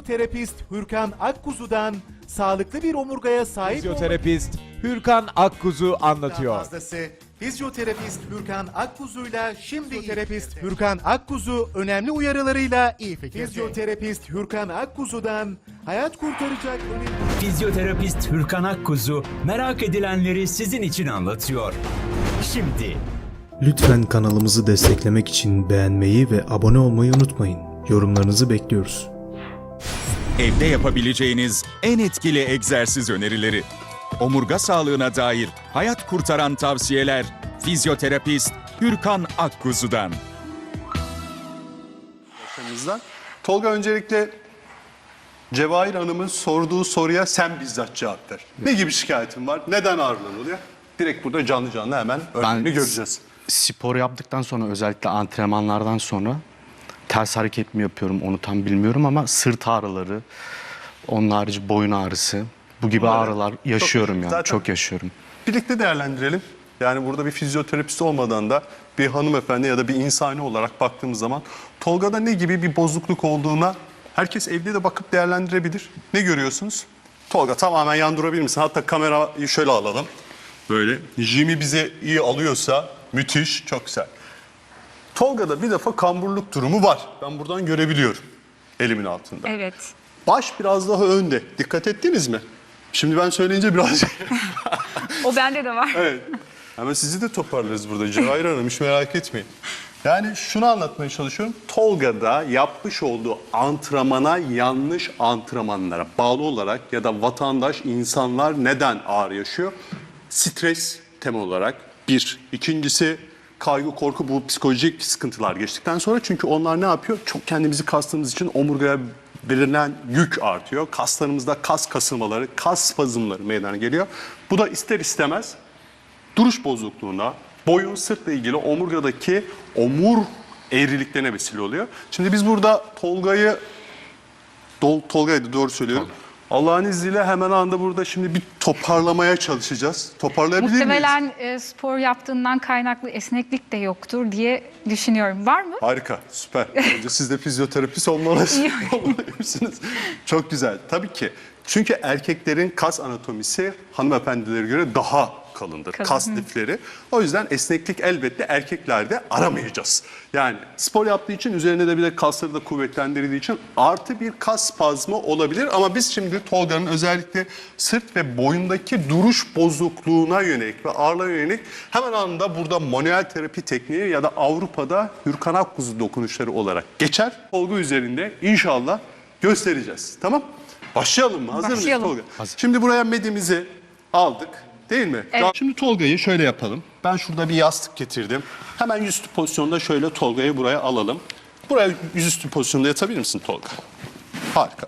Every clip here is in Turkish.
Fizyoterapist Hürkan Akkuzu'dan sağlıklı bir omurgaya sahip Fizyoterapist Hürkan Akkuzu anlatıyor. fazlası. Fizyoterapist Hürkan Akkuzu'yla şimdi Fizyoterapist Hürkan Akkuzu önemli uyarılarıyla iyi fikirde. Fizyoterapist Hürkan Akkuzu'dan hayat kurtaracak önemli Fizyoterapist Hürkan Akkuzu merak edilenleri sizin için anlatıyor. Şimdi Lütfen kanalımızı desteklemek için beğenmeyi ve abone olmayı unutmayın. Yorumlarınızı bekliyoruz. Evde yapabileceğiniz en etkili egzersiz önerileri. Omurga sağlığına dair hayat kurtaran tavsiyeler. Fizyoterapist Hürkan Akkuzu'dan. Tolga öncelikle Cevahir Hanım'ın sorduğu soruya sen bizzat cevap ver. Ne gibi şikayetin var? Neden ağrılan oluyor? Direkt burada canlı canlı hemen örneğini göreceğiz. spor yaptıktan sonra özellikle antrenmanlardan sonra ters hareket mi yapıyorum onu tam bilmiyorum ama sırt ağrıları, onun harici boyun ağrısı bu gibi Bunları ağrılar yaşıyorum çok- yani zaten- çok yaşıyorum. Birlikte değerlendirelim. Yani burada bir fizyoterapist olmadan da bir hanımefendi ya da bir insani olarak baktığımız zaman Tolga'da ne gibi bir bozukluk olduğuna herkes evde de bakıp değerlendirebilir. Ne görüyorsunuz? Tolga tamamen yan durabilir misin? Hatta kamerayı şöyle alalım. Böyle. Jimmy bize iyi alıyorsa müthiş, çok güzel. Tolga'da bir defa kamburluk durumu var. Ben buradan görebiliyorum elimin altında. Evet. Baş biraz daha önde. Dikkat ettiniz mi? Şimdi ben söyleyince biraz... O bende de var. evet. Ama sizi de toparlarız burada Cevahir Hanım hiç merak etmeyin. Yani şunu anlatmaya çalışıyorum. Tolga'da yapmış olduğu antrenmana yanlış antrenmanlara bağlı olarak ya da vatandaş insanlar neden ağrı yaşıyor? Stres temel olarak bir. İkincisi kaygı, korku bu psikolojik sıkıntılar geçtikten sonra çünkü onlar ne yapıyor? Çok kendimizi kastığımız için omurgaya belirlenen yük artıyor. Kaslarımızda kas kasılmaları, kas spazmları meydana geliyor. Bu da ister istemez duruş bozukluğuna, boyun sırtla ilgili omurgadaki omur eğriliklerine vesile oluyor. Şimdi biz burada Tolga'yı, Tolga'ydı doğru söylüyorum. Allah'ın izniyle hemen anda burada şimdi bir toparlamaya çalışacağız. Toparlayabilir miyiz? Muhtemelen e, spor yaptığından kaynaklı esneklik de yoktur diye düşünüyorum. Var mı? Harika, süper. Önce siz de fizyoterapist olmalısınız. Çok güzel. Tabii ki. Çünkü erkeklerin kas anatomisi hanımefendilere göre daha kalındır. Kalın, Kas lifleri. O yüzden esneklik elbette erkeklerde aramayacağız. Yani spor yaptığı için üzerine de bir de kasları da kuvvetlendirdiği için artı bir kas spazmı olabilir. Ama biz şimdi Tolga'nın özellikle sırt ve boyundaki duruş bozukluğuna yönelik ve ağırlığa yönelik hemen anında burada manuel terapi tekniği ya da Avrupa'da Hürkan Akkuzu dokunuşları olarak geçer. Tolga üzerinde inşallah göstereceğiz. Tamam? Başlayalım mı? Hazır Başlayalım. mıyız Tolga? Şimdi buraya medimizi aldık. Değil mi? Evet. Şimdi Tolga'yı şöyle yapalım. Ben şurada bir yastık getirdim. Hemen yüzüstü pozisyonda şöyle Tolga'yı buraya alalım. Buraya yüzüstü pozisyonda yatabilir misin Tolga? Harika.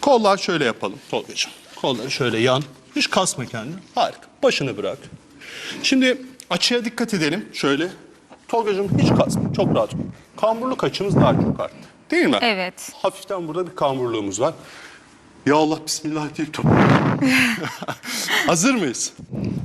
Kollar şöyle yapalım Tolga'cığım. Kolları şöyle yan. Hiç kasma kendini. Harika. Başını bırak. Şimdi açıya dikkat edelim. Şöyle. Tolga'cığım hiç kasma. Çok rahat. Kamburluk açımız daha çok arttı. Değil mi? Evet. Hafiften burada bir kamburluğumuz var. Ya Allah bismillah deyip top. hazır mıyız?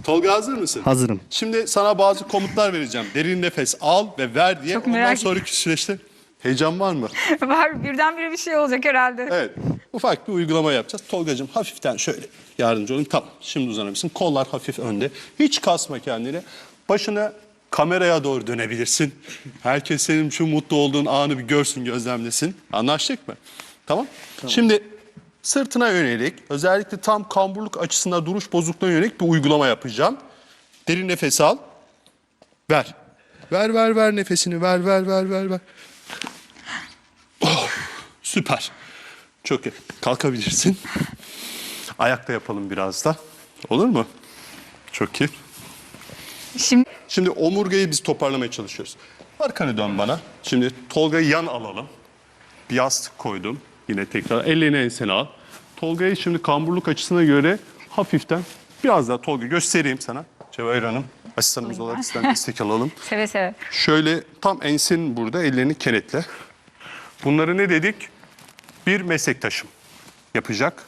Tolga hazır mısın? Hazırım. Şimdi sana bazı komutlar vereceğim. Derin nefes al ve ver diye. Çok Ondan merak sonraki süreçte heyecan var mı? var. Birdenbire bir şey olacak herhalde. Evet. Ufak bir uygulama yapacağız. Tolgacığım hafiften şöyle yardımcı olun. Tamam. Şimdi uzanabilirsin. Kollar hafif önde. Hiç kasma kendini. Başını kameraya doğru dönebilirsin. Herkes senin şu mutlu olduğun anı bir görsün, gözlemlesin. Anlaştık mı? Tamam. Şimdi sırtına yönelik, özellikle tam kamburluk açısında duruş bozukluğuna yönelik bir uygulama yapacağım. Derin nefes al. Ver. Ver, ver, ver nefesini. Ver, ver, ver, ver, ver. Oh, süper. Çok iyi. Kalkabilirsin. Ayakta yapalım biraz da. Olur mu? Çok iyi. Şimdi Şimdi omurgayı biz toparlamaya çalışıyoruz. Arkanı dön bana. Şimdi Tolga'yı yan alalım. Bir yastık koydum. Yine tekrar ellerini ensene al. Tolga'yı şimdi kamburluk açısına göre hafiften biraz daha Tolga göstereyim sana. Cevahir Hanım asistanımız olarak sizden destek alalım. seve seve. Şöyle tam ensenin burada ellerini kenetle. Bunları ne dedik? Bir meslektaşım yapacak.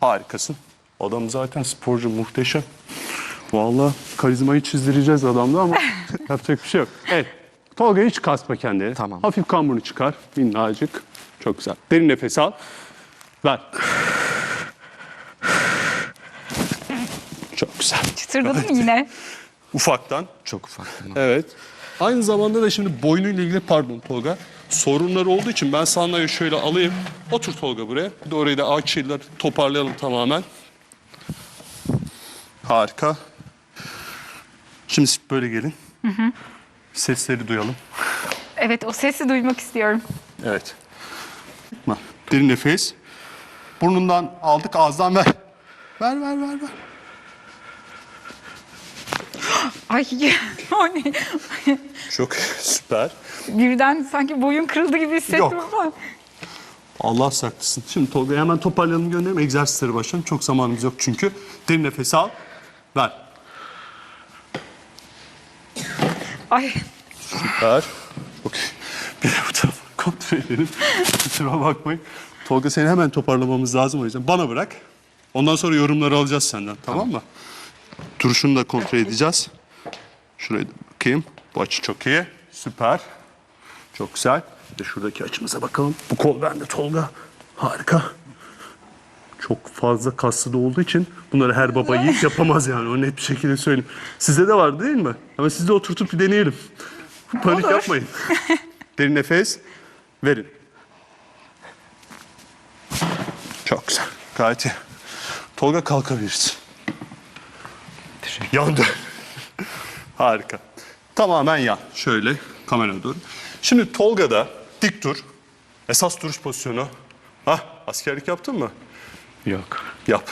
Harikasın. Adam zaten sporcu muhteşem. Vallahi karizmayı çizdireceğiz adamda ama yapacak bir şey yok. Evet. Tolga hiç kasma kendini. Tamam. Hafif kamburunu çıkar. Minnacık. Çok güzel. Derin nefes al. Ver. Çok güzel. Çıtırdadı mı yine? Ufaktan. Çok ufak. Evet. Aynı zamanda da şimdi boynuyla ilgili pardon Tolga. Sorunları olduğu için ben sandalyeyi şöyle alayım. Otur Tolga buraya. Bir de orayı da açıyla toparlayalım tamamen. Harika. Şimdi böyle gelin. Sesleri duyalım. Evet o sesi duymak istiyorum. Evet. Derin nefes. Burnundan aldık ağızdan ver. Ver ver ver ver. Ay o ne? Çok süper. Birden sanki boyun kırıldı gibi hissettim Yok. ama. Allah saklasın. Şimdi Tolga'yı hemen toparlayalım gönderelim. Egzersizlere başlayalım. Çok zamanımız yok çünkü. Derin nefes al. Ver. Ay Ver. Okey. Bir de bu tarafa kontrol edelim. Kusura bakmayın. Tolga seni hemen toparlamamız lazım o yüzden. Bana bırak. Ondan sonra yorumları alacağız senden. Tamam, mı? Duruşunu da kontrol edeceğiz. Şuraya da bakayım. Bu açı çok iyi. Süper. Çok güzel. Bir de şuradaki açımıza bakalım. Bu kol bende Tolga. Harika. Çok fazla kaslı da olduğu için bunları her baba yiğit yapamaz yani. O net bir şekilde söyleyeyim. Sizde de var değil mi? Ama siz de oturtup bir deneyelim. Panik Olur. yapmayın. Derin nefes. Verin. Çok güzel. Gayet iyi. Tolga kalkabilirsin. Yan dön. Harika. Tamamen yan. Şöyle kamera doğru. Şimdi Tolga'da dik dur. Esas duruş pozisyonu. Hah askerlik yaptın mı? Yok. Yap.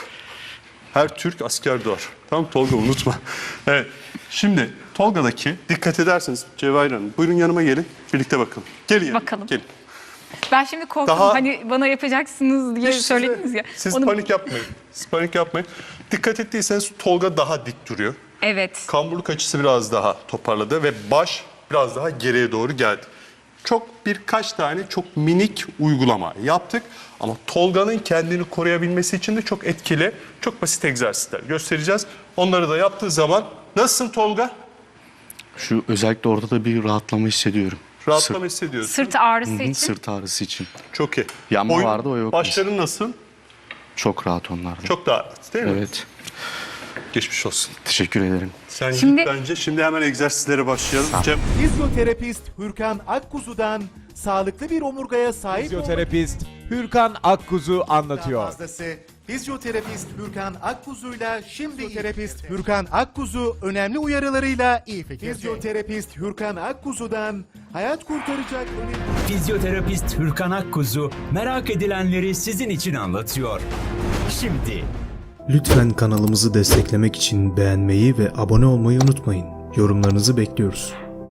Her Türk asker doğar. Tamam Tolga unutma. Evet. Şimdi Tolga'daki dikkat ederseniz Cevahir Hanım buyurun yanıma gelin. Birlikte bakalım. Gelin yanıma. Bakalım. Gelin. ben şimdi korktum. Daha- Hani bana yapacaksınız diye size- söylediniz ya. Siz Onu- panik yapmayın. Siz panik yapmayın. Dikkat ettiyseniz Tolga daha dik duruyor. Evet. Kamburluk açısı biraz daha toparladı ve baş biraz daha geriye doğru geldi. Çok birkaç tane çok minik uygulama yaptık. Ama Tolga'nın kendini koruyabilmesi için de çok etkili, çok basit egzersizler göstereceğiz. Onları da yaptığı zaman nasılsın Tolga? Şu özellikle orada da bir rahatlama hissediyorum. Rahatlama hissediyorsun. Sırt ağrısı Sırt, Hı hı, için. sırt ağrısı için. Çok iyi. Yanma vardı, o yok. Başların nasıl? Çok rahat onlarda. Çok daha rahat değil mi? Evet. Geçmiş olsun. Teşekkür ederim. Sen Şimdi- git bence. Şimdi hemen egzersizlere başlayalım. Cem, Fizyoterapist Hürkan Akkuzu'dan sağlıklı bir omurgaya sahip olmak Fizyoterapist Hürkan Akkuzu anlatıyor. fazlası fizyoterapist Hürkan Akkuzu'yla şimdi fizyoterapist Hürkan Akkuzu önemli uyarılarıyla iyi fikirde. Fizyoterapist Hürkan Akkuzu'dan hayat kurtaracak önemli Fizyoterapist Hürkan Akkuzu merak edilenleri sizin için anlatıyor. Şimdi Lütfen kanalımızı desteklemek için beğenmeyi ve abone olmayı unutmayın. Yorumlarınızı bekliyoruz.